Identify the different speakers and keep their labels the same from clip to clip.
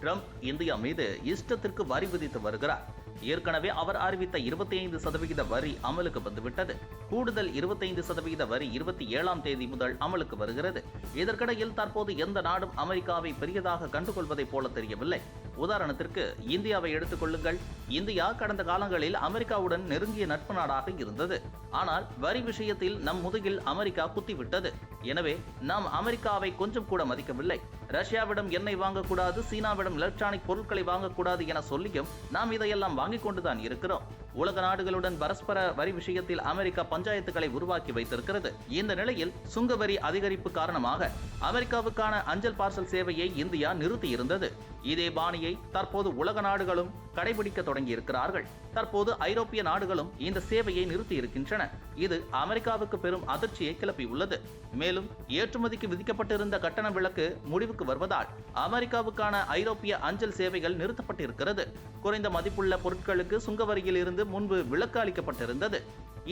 Speaker 1: Trump India மீது இஷ்டத்திற்கு வரி விதித்து வருகிறார். ஏற்கனவே அவர் அறிவித்த இருபத்தி ஐந்து சதவிகித வரி அமலுக்கு வந்துவிட்டது. கூடுதல் இருபத்தைந்து சதவிகித வரி இருபத்தி ஏழாம் தேதி முதல் அமலுக்கு வருகிறது. இதற்கிடையில் தற்போது எந்த நாடும் அமெரிக்காவை பெரியதாக கண்டுகொள்வதைப் போல தெரியவில்லை. உதாரணத்திற்கு இந்தியாவை எடுத்துக்கொள்ளுங்கள் இந்தியா கடந்த காலங்களில் அமெரிக்காவுடன் நெருங்கிய நட்பு நாடாக இருந்தது. ஆனால் வரி விஷயத்தில் நம் முதுகில் அமெரிக்கா குத்திவிட்டது. எனவே நாம் அமெரிக்காவை கொஞ்சம் கூட மதிக்கவில்லை. ரஷ்யாவிடம் எண்ணெய் வாங்கக்கூடாது சீனாவிடம் எலக்ட்ரானிக் பொருட்களை வாங்கக்கூடாது என சொல்லியும் நாம் இதையெல்லாம் வாங்கிக் கொண்டுதான் இருக்கிறோம். உலக நாடுகளுடன் பரஸ்பர வரி விஷயத்தில் அமெரிக்கா பஞ்சாயத்துகளை உருவாக்கி வைத்திருக்கிறது. இந்த நிலையில் சுங்க வரி அதிகரிப்பு காரணமாக அமெரிக்காவுக்கான அஞ்சல் பார்சல் சேவையை இந்தியா நிறுத்தியிருந்தது. இதே பாணியை தற்போது உலக நாடுகளும் கடைபிடிக்க தொடங்கியிருக்கிறார்கள். தற்போது ஐரோப்பிய நாடுகளும் இந்த சேவையை நிறுத்தி இருக்கின்றன இது அமெரிக்காவுக்கு பெரும் அதிர்ச்சியை கிளப்பியுள்ளது. மேலும் ஏற்றுமதிக்கு விதிக்கப்பட்டிருந்த கட்டண விலக்கு முடிவுக்கு வருவதால் அமெரிக்காவுக்கான ஐரோப்பிய அஞ்சல் சேவைகள் நிறுத்தப்பட்டிருக்கிறது. குறைந்த மதிப்புள்ள பொருட்களுக்கு சுங்கவரியில் இருந்து இருந்து முன்பு விலக்கு அளிக்கப்பட்டிருந்தது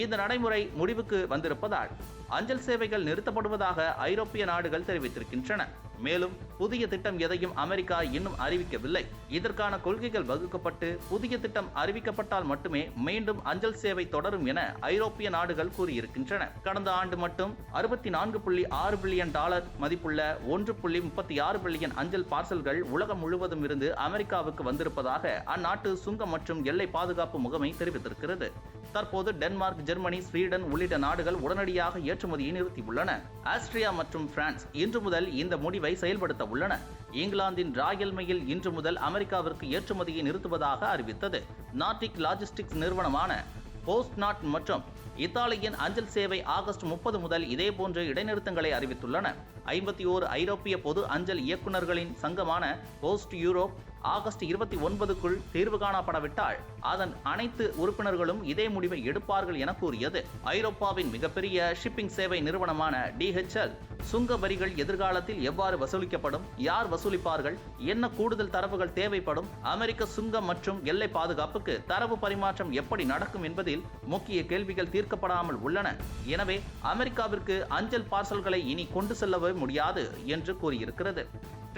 Speaker 1: இந்த நடைமுறை முடிவுக்கு வந்திருப்பதால் அஞ்சல் சேவைகள் நிறுத்தப்படுவதாக ஐரோப்பிய நாடுகள் தெரிவித்திருக்கின்றன. மேலும் புதிய திட்டம் எதையும் அமெரிக்கா இன்னும் அறிவிக்கவில்லை. இதற்கான கொள்கைகள் வகுக்கப்பட்டு புதிய திட்டம் அறிவிக்கப்பட்டால் மட்டுமே மீண்டும் அஞ்சல் சேவை தொடரும் என ஐரோப்பிய நாடுகள் கூறியிருக்கின்றன. கடந்த ஆண்டு மட்டும் அறுபத்தி நான்கு புள்ளி ஆறு பில்லியன் டாலர் மதிப்புள்ள ஒன்று புள்ளி முப்பத்தி ஆறு பில்லியன் அஞ்சல் பார்சல்கள் உலகம் முழுவதும் இருந்து அமெரிக்காவுக்கு வந்திருப்பதாக அந்நாட்டு சுங்கம் மற்றும் எல்லை பாதுகாப்பு முகமை தெரிவித்திருக்கிறது. தற்போது டென்மார்க் ஜெர்மனி ஸ்வீடன் உள்ளிட்ட நாடுகள் உடனடியாக ஏற்றுமதியை நிறுத்தியுள்ளன. ஆஸ்திரியா மற்றும் பிரான்ஸ் இன்று முதல் இந்த முடிவை செயல்படுத்த உள்ளன. இங்கிலாந்தின் ராயல் மெயில் இன்று முதல் அமெரிக்காவிற்கு ஏற்றுமதியை நிறுத்துவதாக அறிவித்தது. நாட்டிக் லாஜிஸ்டிக்ஸ் நிறுவனமான போஸ்ட் நாட் மற்றும் இத்தாலியின் அஞ்சல் சேவை ஆகஸ்ட் முப்பது முதல் இதேபோன்ற இடைநிறுத்தங்களை அறிவித்துள்ளன. ஐம்பத்தி ஓரு ஐரோப்பிய பொது அஞ்சல் இயக்குநர்களின் சங்கமான போஸ்ட் யூரோப் ஆகஸ்ட் இருபத்தி ஒன்பதுக்குள் தீர்வு காணப்படவிட்டால் அதன் அனைத்து உறுப்பினர்களும் இதே முடிவை எடுப்பார்கள் என கூறியது. ஐரோப்பாவின் மிகப்பெரிய ஷிப்பிங் சேவை நிறுவனமான டிஹெச்எல் சுங்க வரிகள் எதிர்காலத்தில் எவ்வாறு வசூலிக்கப்படும் யார் வசூலிப்பார்கள் என்ன கூடுதல் தரவுகள் தேவைப்படும் அமெரிக்க சுங்கம் மற்றும் எல்லை பாதுகாப்புக்கு தரவு பரிமாற்றம் எப்படி நடக்கும் என்பதில் முக்கிய கேள்விகள் தீர்க்கப்படாமல் உள்ளன. எனவே அமெரிக்காவிற்கு அஞ்சல் பார்சல்களை இனி கொண்டு செல்லவே முடியாது என்று கூறியிருக்கிறது.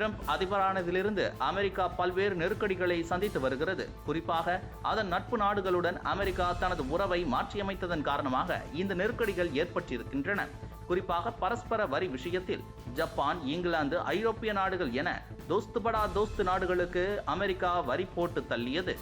Speaker 1: ட்ரம்ப் அதிபரானதிலிருந்து அமெரிக்கா பல்வேறு நெருக்கடிகளை சந்தித்து வருகிறது. குறிப்பாக அதன் நட்பு நாடுகளுடன் அமெரிக்கா தனது உறவை மாற்றியமைத்ததன் காரணமாக இந்த நெருக்கடிகள் ஏற்பட்டிருக்கின்றன. குறிப்பாக பரஸ்பர வரி விஷயத்தில் ஜப்பான் இங்கிலாந்து ஐரோப்பிய நாடுகள் என தோஸ்துபடா தோஸ்து நாடுகளுக்கு அமெரிக்கா வரி போட்டு தள்ளியது.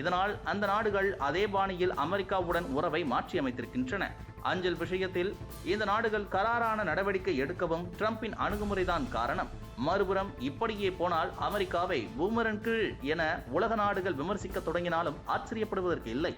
Speaker 1: இதனால் அந்த நாடுகள் அதே பாணியில் அமெரிக்காவுடன் உறவை மாற்றியமைத்திருக்கின்றன. அஞ்சல் விஷயத்தில் இந்த நாடுகள் கராரான நடவடிக்கை எடுக்கவும் டிரம்பின் அணுகுமுறைதான் காரணம். மறுபுறம் இப்படியே போனால் அமெரிக்காவை பூமரன் கீழ் என உலக நாடுகள் விமர்சிக்க தொடங்கினாலும் ஆச்சரியப்படுவதற்கு இல்லை.